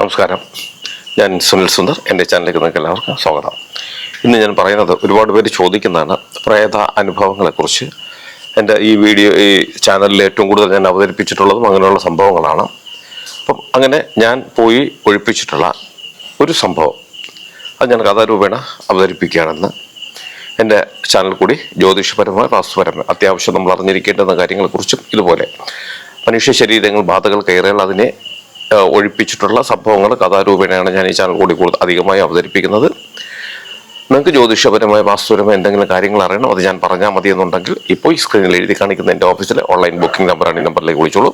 നമസ്കാരം. ഞാൻ സുനിൽ സുന്ദർ എന്റെ ചാനലിലേക്ക് നിങ്ങൾക്ക് എല്ലാവർക്കും സ്വാഗതം. ഇന്ന് ഞാൻ പറയുന്നത് ഒരുപാട് പേര് ചോദിക്കുന്നതാണ് പ്രേത അനുഭവങ്ങളെക്കുറിച്ച്. എന്റെ ഈ വീഡിയോ ഈ ചാനലിൽ ഏറ്റവും കൂടുതൽ ഞാൻ അവതരിപ്പിച്ചിട്ടുള്ളതും അങ്ങനെയുള്ള സംഭവങ്ങളാണ്. അപ്പം അങ്ങനെ ഞാൻ പോയി ഒഴിപ്പിച്ചിട്ടുള്ള ഒരു സംഭവം. അത് ഞാൻ കഥാരൂപേണ അവതരിപ്പിക്കുകയാണെന്ന് എന്റെ ചാനൽ കൂടി ജ്യോതിഷപരമായ വാസ്തുപരമായ അത്യാവശ്യം നമ്മൾ അറിഞ്ഞിരിക്കേണ്ടുന്ന കാര്യങ്ങളെക്കുറിച്ചും ഇതുപോലെ. മനുഷ്യ ശരീരങ്ങൾ ബാധകൾ കയറിയാൽ അതിനെ ഒഴിപ്പിച്ചിട്ടുള്ള സംഭവങ്ങൾ കഥാരൂപേണയാണ് ഞാൻ ഈ ചാനൽ കൂടി കൂടുതൽ അധികമായി അവതരിപ്പിക്കുന്നത്. നിങ്ങൾക്ക് ജ്യോതിഷപരമായ വാസ്തുപരമായ എന്തെങ്കിലും കാര്യങ്ങൾ അറിയണം അത് ഞാൻ പറഞ്ഞാൽ മതി എന്നുണ്ടെങ്കിൽ ഇപ്പോൾ ഈ സ്ക്രീനിൽ എഴുതി കാണിക്കുന്ന എന്റെ ഓഫീസിലെ ഓൺലൈൻ ബുക്കിംഗ് നമ്പറാണ് ഈ നമ്പറിലേക്ക് വിളിച്ചോളൂ.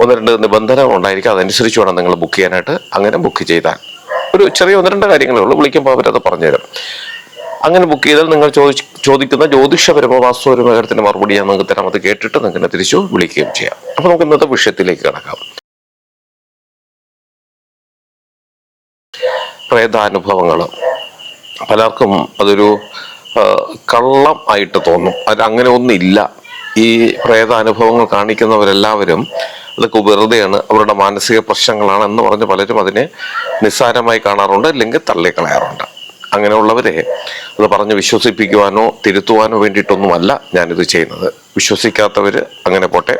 ഒന്ന് രണ്ട് നിബന്ധന ഉണ്ടായിരിക്കും അതനുസരിച്ച് വേണം നിങ്ങൾ ബുക്ക് ചെയ്യാനായിട്ട് അങ്ങനെ ബുക്ക് ചെയ്താൽ. ഒരു ചെറിയ ഒന്ന് രണ്ട് കാര്യങ്ങളേ ഉള്ളൂ വിളിക്കുമ്പോൾ അവരത് പറഞ്ഞുതരും. അങ്ങനെ ബുക്ക് ചെയ്താൽ നിങ്ങൾ ചോദിച്ച് ചോദിക്കുന്ന ജ്യോതിഷപരമോ വാസ്തുപരമോ കാര്യത്തിന് മറുപടി ഞാൻ നിങ്ങൾക്ക് തരാം അത് കേട്ടിട്ട് എന്നെ തിരിച്ചു വിളിക്കുകയും ചെയ്യാം. അപ്പോൾ നമുക്ക് ഇന്നത്തെ വിഷയത്തിലേക്ക് കിടക്കാം. പ്രേതാനുഭവങ്ങൾ പലർക്കും അതൊരു കള്ളം ആയിട്ട് തോന്നും. അത് അങ്ങനെ ഒന്നില്ല ഈ പ്രേതാനുഭവങ്ങൾ കാണിക്കുന്നവരെല്ലാവരും അതൊക്കെ വെറുതെയാണ്. അവരുടെ മാനസിക പ്രശ്നങ്ങളാണ് എന്ന് പറഞ്ഞ് പലരും അതിനെ നിസ്സാരമായി കാണാറുണ്ട് അല്ലെങ്കിൽ തള്ളിക്കളയാറുണ്ട്. അങ്ങനെയുള്ളവരെ അത് പറഞ്ഞ് വിശ്വസിപ്പിക്കുവാനോ തിരുത്തുവാനോ വേണ്ടിയിട്ടൊന്നുമല്ല ഞാനിത് ചെയ്യുന്നത്. വിശ്വസിക്കാത്തവർ അങ്ങനെ പോട്ടെ.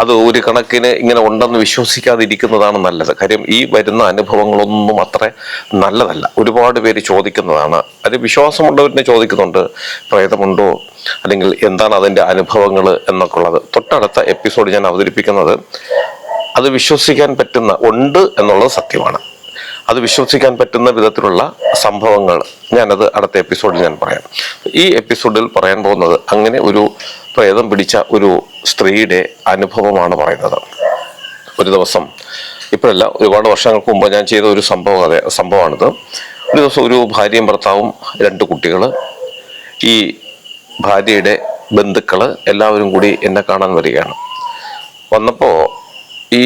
അത് ഒരു കണക്കിന് ഇങ്ങനെ ഉണ്ടെന്ന് വിശ്വസിക്കാതിരിക്കുന്നതാണ് നല്ലത്. കാര്യം ഈ വരുന്ന അനുഭവങ്ങളൊന്നും അത്ര നല്ലതല്ല. ഒരുപാട് പേര് ചോദിക്കുന്നതാണ്. അത് വിശ്വാസമുള്ളവരിനെ ചോദിക്കുന്നുണ്ട്. പ്രേതമുണ്ടോ? അല്ലെങ്കിൽ എന്താണ് അതിന്റെ അനുഭവങ്ങൾ എന്നൊക്കെ ഉള്ളത്. തൊട്ടടുത്ത എപ്പിസോഡ് ഞാൻ അവതരിപ്പിക്കുന്നത് അത് വിശ്വസിക്കാൻ പറ്റുന്ന ഉണ്ട് എന്നുള്ളത് സത്യമാണ്. അത് വിശ്വസിക്കാൻ പറ്റുന്ന വിധത്തിലുള്ള സംഭവങ്ങൾ ഞാനത് അടുത്ത എപ്പിസോഡിൽ ഞാൻ പറയാം. ഈ എപ്പിസോഡിൽ പറയാൻ പോകുന്നത് അങ്ങനെ ഒരു പ്രേതം പിടിച്ച ഒരു സ്ത്രീയുടെ അനുഭവമാണ് പറയുന്നത്. ഒരു ദിവസം ഇപ്പോഴല്ല ഒരുപാട് വർഷങ്ങൾക്ക് മുമ്പ് ഞാൻ ചെയ്ത ഒരു സംഭവം അതെ സംഭവമാണിത്. ഒരു ദിവസം ഒരു ഭാര്യയും ഭർത്താവും രണ്ട് കുട്ടികൾ ഈ ഭാര്യയുടെ ബന്ധുക്കൾ എല്ലാവരും കൂടി എന്നെ കാണാൻ വരികയാണ്. വന്നപ്പോൾ ഈ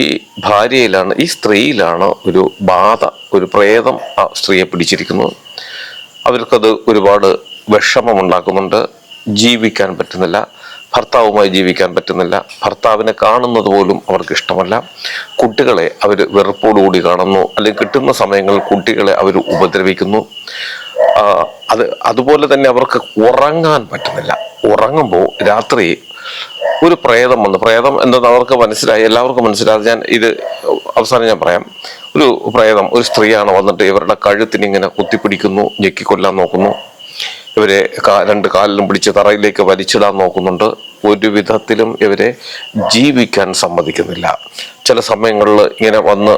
ഭാര്യയിലാണ് ഈ സ്ത്രീയിലാണ് ഒരു ബാധ ഒരു പ്രേതം ആ സ്ത്രീയെ പിടിച്ചിരിക്കുന്നത്. അവർക്കത് ഒരുപാട് വിഷമമുണ്ടാക്കുന്നുണ്ട്. ജീവിക്കാൻ പറ്റുന്നില്ല. ഭർത്താവുമായി ജീവിക്കാൻ പറ്റുന്നില്ല. ഭർത്താവിനെ കാണുന്നത് പോലും അവർക്ക് ഇഷ്ടമല്ല. കുട്ടികളെ അവർ വെറുപ്പോടുകൂടി കാണുന്നു. അല്ലെങ്കിൽ കിട്ടുന്ന സമയങ്ങളിൽ കുട്ടികളെ അവർ ഉപദ്രവിക്കുന്നു. അത് അതുപോലെ തന്നെ അവർക്ക് ഉറങ്ങാൻ പറ്റുന്നില്ല. ഉറങ്ങുമ്പോൾ രാത്രി ഒരു പ്രേതം വന്നു. പ്രേതം എന്തെന്ന് അവർക്ക് മനസ്സിലായി എല്ലാവർക്കും മനസ്സിലായി. ഞാൻ ഇത് അവസാനം ഞാൻ പറയാം. ഒരു പ്രേതം ഒരു സ്ത്രീയാണ് വന്നിട്ട് ഇവരുടെ കഴുത്തിന് ഇങ്ങനെ കുത്തിപ്പിടിക്കുന്നു ഞെക്കിക്കൊല്ലാൻ നോക്കുന്നു. ഇവരെ രണ്ട് കാലിലും പിടിച്ച് തറയിലേക്ക് വലിച്ചിടാൻ നോക്കുന്നുണ്ട്. ഒരു വിധത്തിലും ഇവരെ ജീവിക്കാൻ സമ്മതിക്കുന്നില്ല. ചില സമയങ്ങളിൽ ഇങ്ങനെ വന്ന്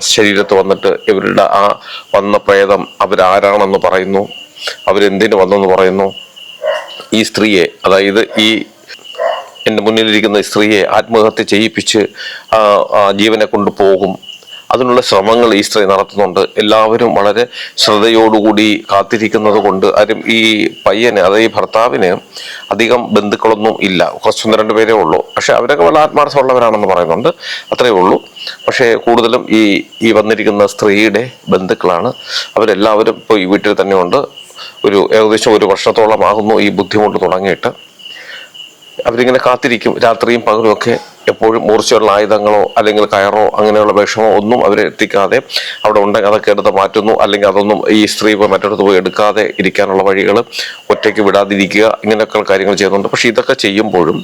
ശരീരത്ത് വന്നിട്ട് ഇവരുടെ ആ വന്ന പ്രേതം അവരാരാണെന്ന് പറയുന്നു. അവരെന്തിനു വന്നെന്ന് പറയുന്നു? ഈ സ്ത്രീയെ അതായത് ഈ എന്റെ മുന്നിലിരിക്കുന്ന സ്ത്രീയെ ആത്മഹത്യ ചെയ്യിപ്പിച്ച് ജീവനെ കൊണ്ടുപോകും. അതിനുള്ള ശ്രമങ്ങൾ ഈ സ്ത്രീ നടത്തുന്നുണ്ട്. എല്ലാവരും വളരെ ശ്രദ്ധയോടുകൂടി കാത്തിരിക്കുന്നത് കൊണ്ട് ആരും ഈ പയ്യന് അതായത് ഈ ഭർത്താവിന് അധികം ബന്ധുക്കളൊന്നും ഇല്ല. കുറച്ചൊന്ന് രണ്ട് പേരേ ഉള്ളൂ. പക്ഷെ അവരൊക്കെ വളരെ ആത്മാർത്ഥമുള്ളവരാണെന്ന് പറയുന്നുണ്ട്. അത്രയേ ഉള്ളൂ. പക്ഷേ കൂടുതലും ഈ ഈ വന്നിരിക്കുന്ന സ്ത്രീയുടെ ബന്ധുക്കളാണ്. അവരെല്ലാവരും ഇപ്പോൾ ഈ വീട്ടിൽ തന്നെയുണ്ട്. ഒരു ഏകദേശം ഒരു വർഷത്തോളം ആകുന്നു ഈ ബുദ്ധിമുട്ട് തുടങ്ങിയിട്ട്. അവരിങ്ങനെ കാത്തിരിക്കും. രാത്രിയും പകലും ഒക്കെ എപ്പോഴും മൂർച്ചയുള്ള ആയുധങ്ങളോ അല്ലെങ്കിൽ കയറോ അങ്ങനെയുള്ള വിഷമോ ഒന്നും അവരെ എത്തിക്കാതെ അവിടെ ഉണ്ടെങ്കിൽ അതൊക്കെ എടുത്ത് മാറ്റുന്നു. അല്ലെങ്കിൽ അതൊന്നും ഈ സ്ത്രീ പോയി മറ്റിടത്ത് പോയി എടുക്കാതെ ഇരിക്കാനുള്ള വഴികൾ ഒറ്റയ്ക്ക് വിടാതിരിക്കുക ഇങ്ങനെയൊക്കെ കാര്യങ്ങൾ ചെയ്യുന്നുണ്ട്. പക്ഷെ ഇതൊക്കെ ചെയ്യുമ്പോഴും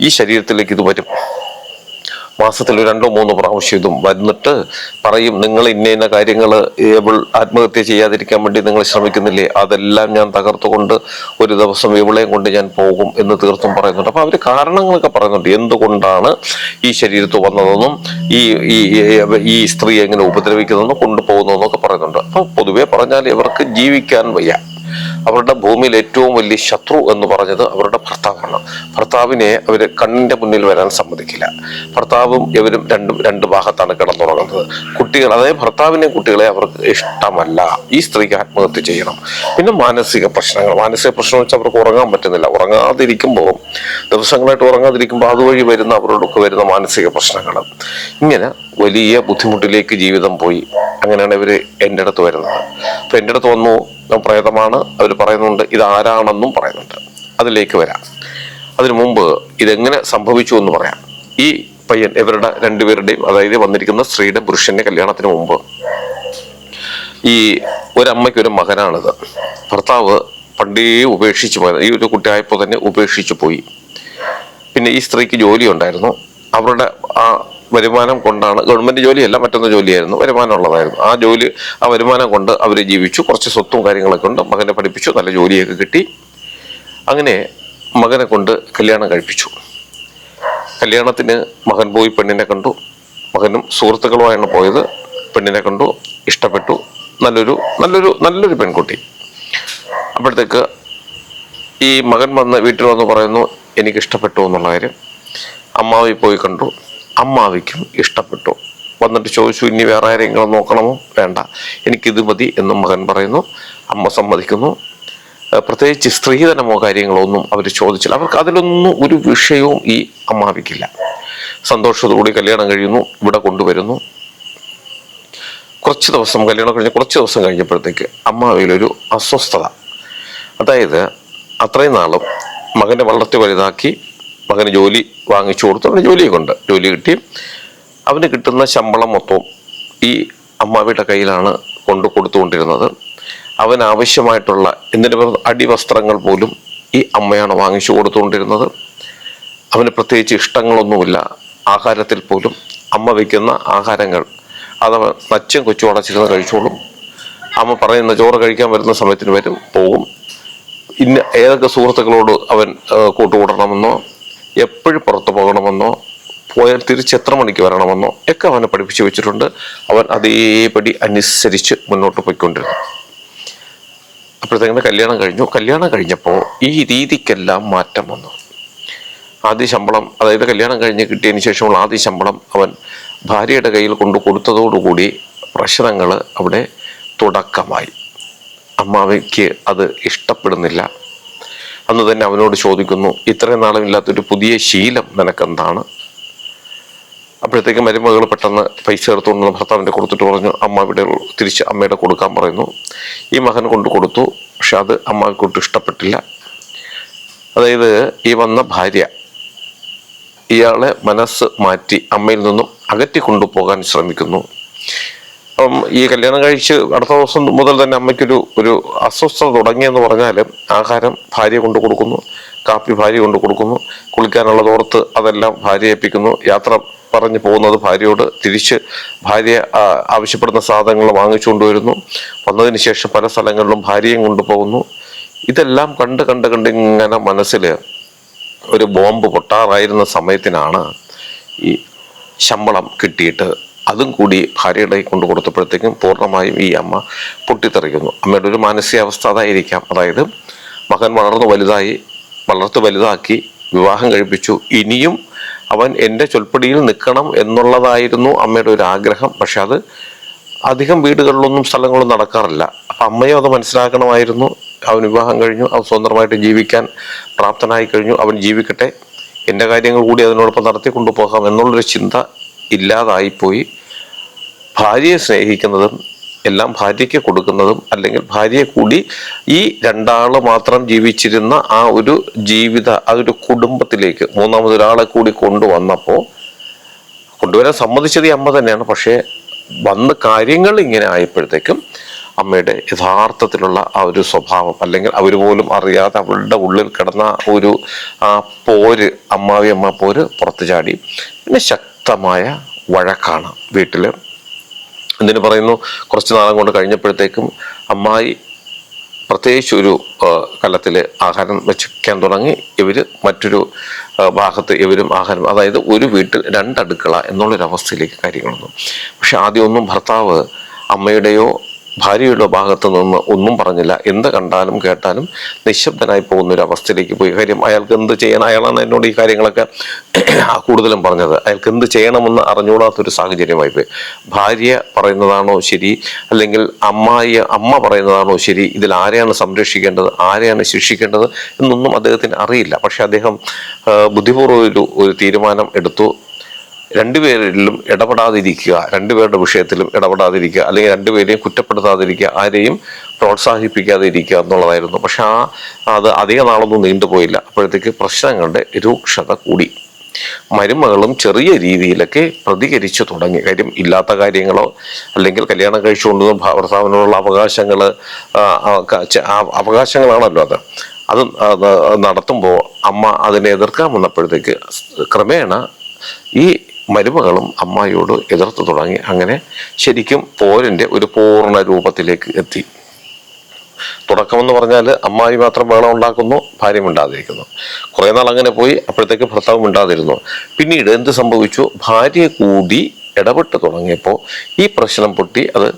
ഈ ശരീരത്തിലേക്ക് ഇത് വരും. മാസത്തിൽ രണ്ടോ മൂന്നോ പ്രാവശ്യം ഇതും വന്നിട്ട് പറയും നിങ്ങൾ ഇന്ന ഇന്ന കാര്യങ്ങൾ ഇവൾ ആത്മഹത്യ ചെയ്യാതിരിക്കാൻ വേണ്ടി നിങ്ങൾ ശ്രമിക്കുന്നില്ലേ? അതെല്ലാം ഞാൻ തകർത്തുകൊണ്ട് ഒരു ദിവസം ഇവളെയും കൊണ്ട് ഞാൻ പോകും എന്ന് തീർത്തും പറയുന്നുണ്ട്. അപ്പൊ അവർ കാരണങ്ങളൊക്കെ പറയുന്നുണ്ട്. എന്തുകൊണ്ടാണ് ഈ ശരീരത്ത് വന്നതെന്നും ഈ- ഈ സ്ത്രീ എങ്ങനെ ഉപദ്രവിക്കുന്നതെന്നും കൊണ്ടുപോകുന്നതെന്നൊക്കെ പറയുന്നുണ്ട്. അപ്പൊ പൊതുവെ പറഞ്ഞാൽ ഇവർക്ക് ജീവിക്കാൻ വയ്യ. അവരുടെ ഭൂമിയിൽ ഏറ്റവും വലിയ ശത്രു എന്ന് പറഞ്ഞത് അവരുടെ ഭർത്താവാണ്. ഭർത്താവിനെ അവർ കണ്ണിന്റെ മുന്നിൽ വരാൻ സമ്മതിക്കില്ല. ഭർത്താവും ഇവരും രണ്ടും രണ്ട് ഭാഗത്താണ് കിടന്നുറങ്ങുന്നത്. കുട്ടികൾ അതായത് ഭർത്താവിനെ കുട്ടികളെ അവർക്ക് ഇഷ്ടമല്ല. ഈ സ്ത്രീക്ക് ആത്മഹത്യ ചെയ്യണം. പിന്നെ മാനസിക പ്രശ്നങ്ങൾ. മാനസിക പ്രശ്നം വെച്ചാൽ അവർക്ക് ഉറങ്ങാൻ പറ്റുന്നില്ല. ഉറങ്ങാതിരിക്കുമ്പോൾ ദിവസങ്ങളായിട്ട് ഉറങ്ങാതിരിക്കുമ്പോൾ അതുവഴി വരുന്ന അവരോടൊക്കെ വരുന്ന മാനസിക പ്രശ്നങ്ങൾ. ഇങ്ങനെ വലിയ ബുദ്ധിമുട്ടിലേക്ക് ജീവിതം പോയി. അങ്ങനെയാണ് ഇവർ എന്റെ അടുത്ത് വരുന്നത്. അപ്പം എന്റെ അടുത്ത് വന്നു ഞാൻ പ്രേതമാണ്. അവർ പറയുന്നുണ്ട് ഇതാരാണെന്നും പറയുന്നുണ്ട്. അതിലേക്ക് വരാം. അതിനു മുമ്പ് ഇതെങ്ങനെ സംഭവിച്ചു എന്ന് പറയാം. ഈ പയ്യൻ ഇവരുടെ രണ്ടുപേരുടെയും അതായത് വന്നിരിക്കുന്ന സ്ത്രീയുടെ പുരുഷന്റെ കല്യാണത്തിന് മുമ്പ് ഈ ഒരമ്മയ്ക്ക് ഒരു മകനാണിത്. ഭർത്താവ് പണ്ടേ ഉപേക്ഷിച്ചു പോയത് ഈ ഒരു കുട്ടിയായപ്പോൾ തന്നെ ഉപേക്ഷിച്ചു പോയി. പിന്നെ ഈ സ്ത്രീക്ക് ജോലി ഉണ്ടായിരുന്നു അവരുടെ ആ വരുമാനം കൊണ്ടാണ് ഗവൺമെന്റ് ജോലിയല്ല മറ്റൊന്ന് ജോലിയായിരുന്നു വരുമാനം ഉള്ളതായിരുന്നു ആ ജോലി ആ വരുമാനം കൊണ്ട് അവർ ജീവിച്ചു. കുറച്ച് സ്വത്തും കാര്യങ്ങളൊക്കെ ഉണ്ട്. മകനെ പഠിപ്പിച്ചു നല്ല ജോലിയൊക്കെ കിട്ടി. അങ്ങനെ മകനെ കൊണ്ട് കല്യാണം കഴിപ്പിച്ചു. കല്യാണത്തിന് മകൻ പോയി പെണ്ണിനെ കണ്ടു. മകനും സുഹൃത്തുക്കളുമായാണ് പോയത്. പെണ്ണിനെ കണ്ടു ഇഷ്ടപ്പെട്ടു. നല്ലൊരു നല്ലൊരു നല്ലൊരു പെൺകുട്ടി. അപ്പോഴത്തേക്ക് ഈ മകൻ വന്ന് വീട്ടിൽ വന്ന് പറയുന്നു എനിക്ക് ഇഷ്ടപ്പെട്ടു എന്നുള്ള കാര്യം അമ്മാവി പോയി കണ്ടു. അമ്മാവിക്കും ഇഷ്ടപ്പെട്ടു. വന്നിട്ട് ചോദിച്ചു ഇനി വേറെ ആരെങ്കിലും നോക്കണമോ? വേണ്ട. എനിക്കിത് മതി എന്ന് മകൻ പറയുന്നു. അമ്മ സമ്മതിക്കുന്നു. പ്രത്യേകിച്ച് സ്ത്രീധനമോ കാര്യങ്ങളോ ഒന്നും അവർ ചോദിച്ചില്ല. അവർക്ക് അതിലൊന്നും ഒരു വിഷയവും ഈ അമ്മാവിക്കില്ല. സന്തോഷത്തോടുകൂടി കല്യാണം കഴിയുന്നു ഇവിടെ കൊണ്ടുവരുന്നു. കുറച്ച് ദിവസം കല്യാണം കഴിഞ്ഞ് കുറച്ച് ദിവസം കഴിഞ്ഞപ്പോഴത്തേക്ക് അമ്മാവിയിലൊരു അസ്വസ്ഥത. അതായത് അത്രയും നാളും മകനെ വളർത്തി വലുതാക്കി മകന് ജോലി വാങ്ങിച്ചു കൊടുത്തു. അവന് ജോലിയൊക്കെ ഉണ്ട് ജോലി കിട്ടി. അവന് കിട്ടുന്ന ശമ്പളം മൊത്തവും ഈ അമ്മാവിയുടെ കയ്യിലാണ് കൊണ്ടു കൊടുത്തുകൊണ്ടിരുന്നത്. അവൻ ആവശ്യമായിട്ടുള്ള എന്തിനു അടിവസ്ത്രങ്ങൾ പോലും ഈ അമ്മയാണ് വാങ്ങിച്ചു കൊടുത്തുകൊണ്ടിരുന്നത്. അവന് പ്രത്യേകിച്ച് ഇഷ്ടങ്ങളൊന്നുമില്ല. ആഹാരത്തിൽ പോലും അമ്മ വയ്ക്കുന്ന ആഹാരങ്ങൾ അതവൻ നച്ചും കൊച്ചും അടച്ചിരുന്ന് കഴിച്ചോളും. അമ്മ പറയുന്ന ചോറ് കഴിക്കാൻ വരുന്ന സമയത്തിന് വരും പോകും ഇന്ന ഏതൊക്കെ സുഹൃത്തുക്കളോട് അവൻ കൂട്ടുകൂടണമെന്നോ എപ്പോഴും പുറത്തു പോകണമെന്നോ പോയാൽ തിരിച്ച് എത്ര മണിക്ക് വരണമെന്നോ ഒക്കെ അവനെ പഠിപ്പിച്ചു വെച്ചിട്ടുണ്ട്. അവൻ അതേപടി അനുസരിച്ച് മുന്നോട്ട് പോയിക്കൊണ്ടിരുന്നു. അപ്പോഴത്തേക്കിന് കല്യാണം കഴിഞ്ഞു. കല്യാണം കഴിഞ്ഞപ്പോൾ ഈ രീതിക്കെല്ലാം മാറ്റം വന്നു. ആദ്യ ശമ്പളം അതായത് കല്യാണം കഴിഞ്ഞ് കിട്ടിയതിന് ശേഷമുള്ള ആദ്യ ശമ്പളം അവൻ ഭാര്യയുടെ കയ്യിൽ കൊണ്ടു കൊടുത്തതോടുകൂടി പ്രശ്നങ്ങൾ അവിടെ തുടക്കമായി. അമ്മാവയ്ക്ക് അത് ഇഷ്ടപ്പെടുന്നില്ല. അന്ന് തന്നെ അവനോട് ചോദിക്കുന്നു ഇത്രയും നാളും ഇല്ലാത്തൊരു പുതിയ ശീലം നിനക്കെന്താണ്? അപ്പോഴത്തേക്ക് മരുമകൾ പെട്ടെന്ന് പൈസ എടുത്തുകൊണ്ട് ഭർത്താവിന്റെ കൊടുത്തിട്ട് പറഞ്ഞു അമ്മ ഇവിടെ തിരിച്ച് അമ്മയുടെ കൊടുക്കാൻ പറയുന്നു. ഈ മകൻ കൊണ്ട് കൊടുത്തു പക്ഷെ അത് അമ്മയ്ക്കൊട്ട് ഇഷ്ടപ്പെട്ടില്ല. അതായത് ഈ വന്ന ഭാര്യ ഇയാളെ മനസ്സ് മാറ്റി അമ്മയിൽ നിന്നും അകറ്റി കൊണ്ടുപോകാൻ ശ്രമിക്കുന്നു. അപ്പം ഈ കല്യാണം കഴിച്ച് അടുത്ത ദിവസം മുതൽ തന്നെ അമ്മയ്ക്കൊരു ഒരു അസ്വസ്ഥത തുടങ്ങിയെന്ന് പറഞ്ഞാൽ ആഹാരം ഭാര്യ കൊണ്ടു കൊടുക്കുന്നു കാപ്പി ഭാര്യ കൊണ്ടു കൊടുക്കുന്നു കുളിക്കാനുള്ളത് ഓർത്ത് അതെല്ലാം ഭാര്യ ഏൽപ്പിക്കുന്നു യാത്ര പറഞ്ഞു പോകുന്നത് ഭാര്യയോട് തിരിച്ച് ഭാര്യ ആവശ്യപ്പെടുന്ന സാധനങ്ങൾ വാങ്ങിച്ചുകൊണ്ട് വരുന്നു വന്നതിന് ശേഷം പല സ്ഥലങ്ങളിലും ഭാര്യയും കൊണ്ടുപോകുന്നു ഇതെല്ലാം കണ്ട് കണ്ട് കണ്ട് ഇങ്ങനെ മനസ്സിൽ ഒരു ബോംബ് പൊട്ടാറായിരുന്ന സമയത്തിനാണ് ഈ ശമ്പളം കിട്ടിയിട്ട് അതും കൂടി ഭാര്യയുടെ കൊണ്ട് കൊടുത്തപ്പോഴത്തേക്കും പൂർണമായും ഈ അമ്മ പൊട്ടിത്തെറിക്കുന്നു. അമ്മയുടെ ഒരു മാനസികാവസ്ഥ അതായിരിക്കാം. അതായത് മകൻ വളർന്നു വലുതായി വളർത്ത് വലുതാക്കി വിവാഹം കഴിപ്പിച്ചു. ഇനിയും അവൻ എന്റെ ചൊൽപ്പടിയിൽ നിൽക്കണം എന്നുള്ളതായിരുന്നു അമ്മയുടെ ഒരു ആഗ്രഹം. പക്ഷെ അത് അധികം വീടുകളിലൊന്നും സ്ഥലങ്ങളും നടക്കാറില്ല. അപ്പം അമ്മയും അത് മനസ്സിലാക്കണമായിരുന്നു. അവൻ വിവാഹം കഴിഞ്ഞു. അവൻ സ്വതന്ത്രമായിട്ട് ജീവിക്കാൻ പ്രാപ്തനായി കഴിഞ്ഞു. അവൻ ജീവിക്കട്ടെ. എന്റെ കാര്യങ്ങൾ കൂടി അതിനോടൊപ്പം നടത്തി കൊണ്ടുപോകാം എന്നുള്ളൊരു ചിന്ത ഇല്ലാതായിപ്പോയി. ഭാര്യയെ സ്നേഹിക്കുന്നതും എല്ലാം ഭാര്യയ്ക്ക് കൊടുക്കുന്നതും അല്ലെങ്കിൽ ഭാര്യയെ കൂടി ഈ രണ്ടാൾ മാത്രം ജീവിച്ചിരുന്ന ആ ഒരു ജീവിത ആ ഒരു കുടുംബത്തിലേക്ക് മൂന്നാമതൊരാളെ കൂടി കൊണ്ടുവന്നപ്പോൾ കൊണ്ടുവരാൻ സമ്മതിച്ചത് ഈ അമ്മ തന്നെയാണ്. പക്ഷേ വന്ന് കാര്യങ്ങൾ ഇങ്ങനെ ആയപ്പോഴത്തേക്കും അമ്മയുടെ യഥാർത്ഥത്തിലുള്ള ആ ഒരു സ്വഭാവം അല്ലെങ്കിൽ അവർ പോലും അറിയാതെ അവളുടെ ഉള്ളിൽ കിടന്ന ഒരു ആ പോര് അമ്മാവി അമ്മ പോര് പുറത്തു ചാടി. പിന്നെ ശക്തമായ വഴക്കാണ് വീട്ടിൽ എന്തിനു പറയുന്നു? കുറച്ച് നാളം കൊണ്ട് കഴിഞ്ഞപ്പോഴത്തേക്കും അമ്മായി പ്രത്യേകിച്ച് ഒരു കലത്തിൽ ആഹാരം വെച്ചിരിക്കാൻ തുടങ്ങി. ഇവർ മറ്റൊരു ഭാഗത്ത് ഇവരും ആഹാരം അതായത് ഒരു വീട്ടിൽ രണ്ടടുക്കള എന്നുള്ളൊരവസ്ഥയിലേക്ക് കാര്യങ്ങൾ വന്നു പക്ഷെ ആദ്യമൊന്നും ഭർത്താവ് അമ്മയുടെയോ ഭാര്യയുടെ ഭാഗത്ത് നിന്ന് ഒന്നും പറഞ്ഞില്ല. എന്ത് കണ്ടാലും കേട്ടാലും നിശബ്ദനായി പോകുന്ന ഒരു അവസ്ഥയിലേക്ക് പോയി. കാര്യം അയാൾക്ക് എന്ത് ചെയ്യണം അയാളാണ് എന്നോട് ഈ കാര്യങ്ങളൊക്കെ കൂടുതലും പറഞ്ഞത്. അയാൾക്ക് എന്ത് ചെയ്യണമെന്ന് അറിഞ്ഞുകൂടാത്തൊരു സാഹചര്യമായി പോയി. ഭാര്യ പറയുന്നതാണോ ശരി? അല്ലെങ്കിൽ അമ്മായി അമ്മ പറയുന്നതാണോ ശരി? ഇതിൽ ആരെയാണ് സംരക്ഷിക്കേണ്ടത്? ആരെയാണ് ശിക്ഷിക്കേണ്ടത്? എന്നൊന്നും അദ്ദേഹത്തിന് അറിയില്ല. പക്ഷെ അദ്ദേഹം ബുദ്ധിപൂർവം ഒരു തീരുമാനം എടുത്തു. രണ്ടുപേരിലും ഇടപെടാതിരിക്കുക രണ്ടുപേരുടെ വിഷയത്തിലും ഇടപെടാതിരിക്കുക അല്ലെങ്കിൽ രണ്ടുപേരെയും കുറ്റപ്പെടുത്താതിരിക്കുക ആരെയും പ്രോത്സാഹിപ്പിക്കാതെ ഇരിക്കുക എന്നുള്ളതായിരുന്നു. പക്ഷെ ആ അത് അധിക നാളൊന്നും നീണ്ടുപോയില്ല അപ്പോഴത്തേക്ക് പ്രശ്നങ്ങളുടെ രൂക്ഷത കൂടി. മരുമകളും ചെറിയ രീതിയിലൊക്കെ പ്രതികരിച്ചു തുടങ്ങി. കാര്യം ഇല്ലാത്ത കാര്യങ്ങളോ അല്ലെങ്കിൽ കല്യാണം കഴിച്ചുകൊണ്ടും ഭർത്താവിനോടുള്ള അവകാശങ്ങൾ അവകാശങ്ങളാണല്ലോ അത്. അത് നടത്തുമ്പോൾ അമ്മ അതിനെ എതിർക്കാൻ വന്നപ്പോഴത്തേക്ക് ക്രമേണ ഈ മരുമകളും അമ്മായിയോട് എതിർത്ത് തുടങ്ങി. അങ്ങനെ ശരിക്കും പോരിന്റെ ഒരു പൂർണ രൂപത്തിലേക്ക് എത്തി. തുടക്കമെന്ന് പറഞ്ഞാൽ അമ്മായി മാത്രം ബഹളം ഉണ്ടാക്കുന്നു ഭാര്യ മിണ്ടാതിരിക്കുന്നു കുറേ നാൾ അങ്ങനെ പോയി അപ്പോഴത്തേക്ക് ഭർത്താവ് മിണ്ടാതിരുന്നു പിന്നീട് എന്ത് സംഭവിച്ചു? ഭാര്യ കൂടി ഇടപെട്ട് തുടങ്ങിയപ്പോൾ ഈ പ്രശ്നം പൊട്ടി. അത്